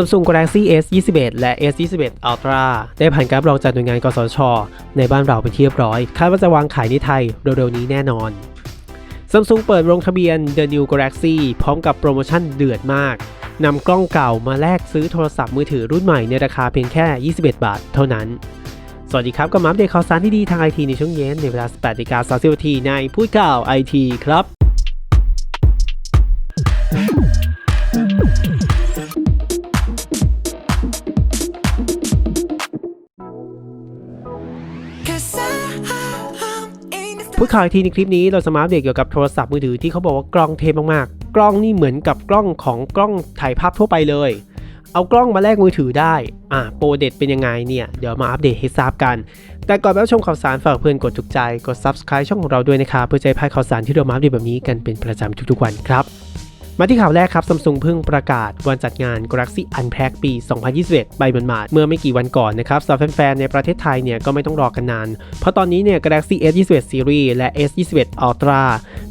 Samsung Galaxy S 21และ S 21 Ultra ได้ผ่านการรับรองจากหน่วยงานกสช ในบ้านเราเป็นที่เรียบร้อย คาดว่าจะวางขายในไทยเร็วๆนี้แน่นอน Samsung เปิดลงทะเบียน The New Galaxy พร้อมกับโปรโมชั่นเดือดมาก นำกล้องเก่ามาแลกซื้อโทรศัพท์มือถือรุ่นใหม่ในราคาเพียงแค่ 21 บาทเท่านั้น สวัสดีครับก็มาอัปเดตข่าวสารที่ดีทางไอทีในช่วงเย็นในเวลา 18นาฬิกา30นาทีในพูดข่าวไอทีครับ พูดข่าวทีในคลิปนี้เราสมาร์ทเด็กเกี่ยวกับโทรศัพท์มือถือที่เขาบอกว่ากล้องเทพมากๆ กล้องนี่เหมือนกับกล้องของกล้องถ่ายภาพทั่วไปเลย เอากล้องมาแลกมือถือได้ อะโปรเด็ดเป็นยังไงเนี่ย เดี๋ยวมาอัปเดตให้ทราบกัน แต่ก่อนไปชมข่าวสารฝากเพื่อนกดถูกใจ กด subscribe ช่องของเราด้วยนะครับเพื่อจะได้พลาดข่าวสารที่เรามาอัปเดตแบบนี้กันเป็นประจำทุกๆวันครับ มาที่ข่าวแรกครับ Samsung เพิ่งประกาศวันจัดงาน Galaxy Unpacked ปี 2021ไปหมาดเมื่อไม่กี่วันก่อนนะครับสำหรับแฟนๆในประเทศไทยเนี่ยก็ไม่ต้องรอกันนาน เพราะตอนนี้เนี่ย Galaxy S21 Series และ S21 Ultra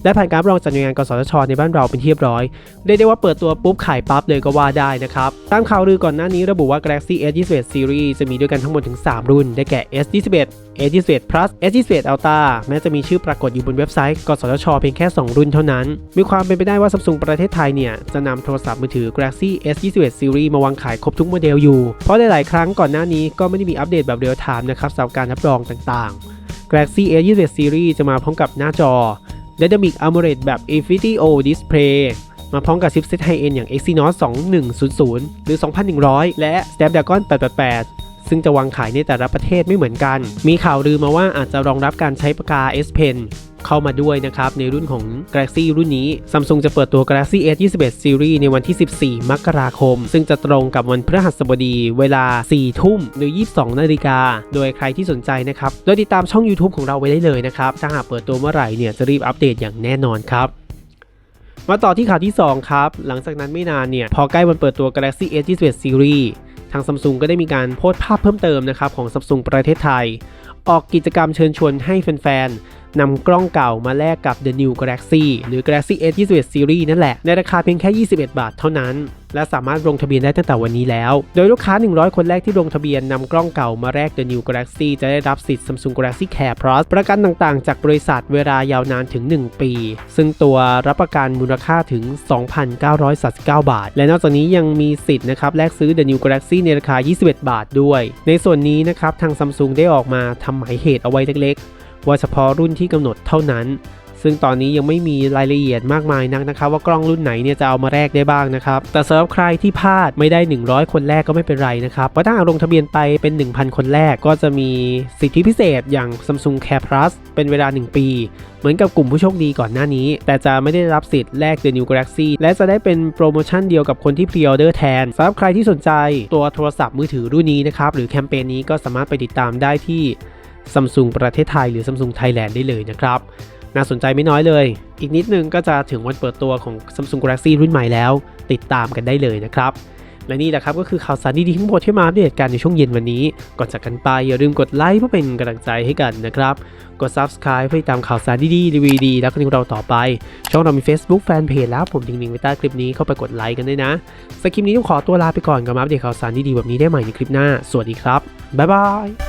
ได้ผ่านการรับรองจากหน่วยงานกสทช ในบ้านเราเป็นที่เรียบร้อยเรียกได้ว่าเปิดตัวปุ๊บขายปั๊บเลยก็ว่าได้นะครับตามข่าวลือก่อนหน้านี้ระบุว่า Galaxy S21 Series จะมีด้วยกันทั้งหมดถึง 3 รุ่น ได้แก่ S21 S21 Plus S21 Ultra แม้จะมีชื่อปรากฏอยู่บนเว็บไซต์กสทช เพียงแค่ 2 รุ่นเท่านั้น มีความเป็นไปได้ว่า Samsung ประเทศไทยเนี่ย จะนำโทรศัพท์มือถือ Galaxy S21 Series มาวางขายครบทุกโมเดลอยู่ เพราะหลาย ๆ ครั้งก่อนหน้านี้ก็ไม่ได้มีอัปเดตแบบเรียลไทม์นะครับสำหรับการรับรองต่าง ๆ Galaxy S21 Series จะมาพร้อมกับหน้าจอ Dynamic AMOLED แบบ Infinity O Display มาพร้อมกับชิปเซตไฮเอ็นอย่าง Exynos 2100 หรือ 2100 และ Snapdragon 888 ซึ่งจะวางขายในแต่ละประเทศไม่เหมือนกัน มีข่าวลือมาว่าอาจจะรองรับการใช้ปากกา S Pen เข้ามาด้วยนะครับในรุ่นของ Galaxy รุ่นนี้ Samsung จะเปิดตัว Galaxy S21 Series ในวันที่ 14 มกราคม ซึ่งจะตรงกับวันพฤหัสบดีเวลา 4 ทุ่มหรือ 22 นาฬิกา โดยใครที่สนใจนะครับ โดยติดตามช่อง YouTube ของเราไว้ได้เลยนะครับ ถ้าหากเปิดตัวเมื่อไหร่เนี่ยจะรีบอัปเดตอย่างแน่นอนครับมาต่อที่ข่าวที่ 2 ครับ หลังจากนั้นไม่นานเนี่ย พอใกล้วันเปิดตัว Galaxy S21 Series ทาง Samsung ก็ได้มีการโพสต์ภาพเพิ่มเติมนะครับของ Samsung ประเทศไทย ออกกิจกรรมเชิญชวนให้แฟนๆนำกล้องเก่ามาแลกกับ The New Galaxy หรือ Galaxy S21 Series นั่นแหละ ในราคาเพียงแค่ 21 บาทเท่านั้น และสามารถลงทะเบียนได้ตั้งแต่วันนี้แล้ว โดยลูกค้า 100 คนแรกที่ลงทะเบียนนำกล้องเก่ามาแลก The New Galaxy จะได้รับสิทธิ์ Samsung Galaxy Care Plus ประกันต่างๆ จากบริษัทเวลายาวนานถึง 1 ปี ซึ่งตัวรับประกันมูลค่าถึง 2,939 บาท และนอกจากนี้ยังมีสิทธิ์นะครับแลกซื้อ The New Galaxy ในราคา 21 บาทด้วย ในส่วนนี้นะครับทาง Samsung ได้ออกมาทำหมายเหตุเอาไว้เล็กๆ ว่าเฉพาะรุ่นที่กำหนดเท่านั้น ซึ่งตอนนี้ยังไม่มีรายละเอียดมากมายนักนะครับ ว่ากล้องรุ่นไหนเนี่ยจะเอามาแลกได้บ้างนะครับ แต่สำหรับใครที่พลาดไม่ได้ 100 คนแรกก็ไม่เป็นไรนะครับเพราะถ้าลงทะเบียนไปเป็น 1,000 คนแรกก็จะมีสิทธิพิเศษอย่าง Samsung Care Plus เป็นเวลา 1 ปี เหมือนกับกลุ่มผู้โชคดีก่อนหน้านี้ แต่จะไม่ได้รับสิทธิ์แลก The New Galaxy และจะได้เป็นโปรโมชั่นเดียวกับคนที่พรีออเดอร์แทนสำหรับใครที่สนใจตัวโทรศัพท์มือถือรุ่นนี้นะครับหรือแคมเปญนี้ก็สามารถไปติดตามได้ที่ Samsung ประเทศไทยหรือ Samsung Thailand ได้เลยนะครับน่าสนใจไม่น้อยเลย อีกนิดนึงก็จะถึงวันเปิดตัวของ Samsung Galaxy รุ่นใหม่แล้ว ติดตามกันได้เลยนะครับ และนี่แหละครับก็คือข่าวสารดีๆทั้งหมดที่มาอัปเดตกันในช่วงเย็นวันนี้ ก่อนจากกันไปอย่าลืมกดไลค์เพื่อเป็นกำลังใจให้กันนะครับ กด Subscribe เพื่อตามข่าวสารดีๆรีวิวดีแล้วก็ที่เราต่อไป ช่องเรามี Facebook Fanpage แล้วผมทิ้งลิงก์ไว้ใต้คลิปนี้เข้าไปกดไลค์กันด้วยนะสำหรับคลิปนี้ต้องขอตัวลาไปก่อนกับมาอัปเดตข่าวสารดีๆแบบนี้ได้ใหม่ในคลิปหน้า สวัสดีครับบ๊ายบาย